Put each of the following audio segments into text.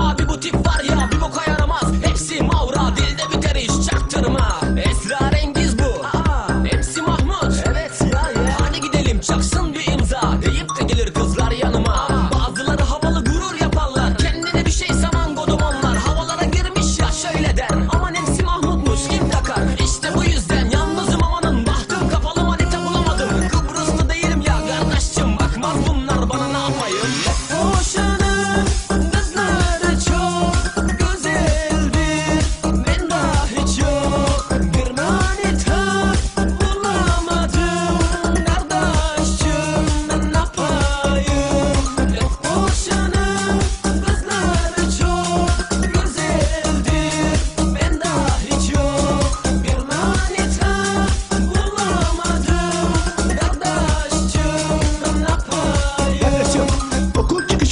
Ah, des boutiques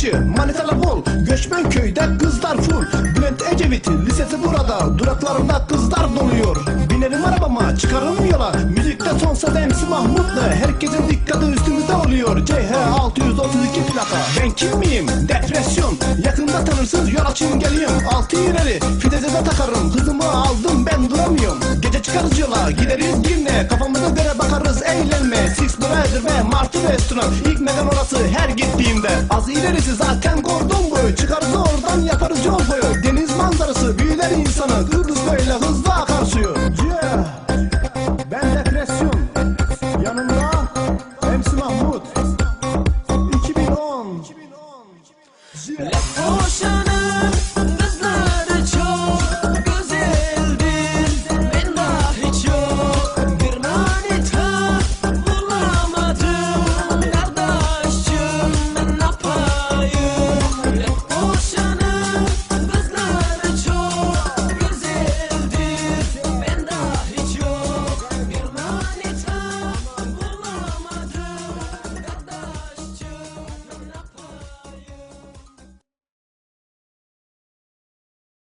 okul çıkışı manitalar bol Göçmen köyde kızlar full. Bülent Ecevit lisesi burada Duraklarında kızlar doluyor. Binerim arabama çıkarım yola. Müzikte son ses MC Mahmut'la Herkesin dikkati üstümüzde oluyor. CH 632 plaka. Ben kim miyim? Depresyon. Yakında tanırsınız yol açın geliyorum Altı ileri fideze takarım. Hızımı aldım ben duramıyorum. Gece çıkarız yola gideriz dinle Kafamıza göre bakarız eğlenme. Six Brother ve Martı Restoran. İlk mekan orası her gittiğimde Az ilerisi zaten kordon boyu Çıkarız oradan yaparız yol boyu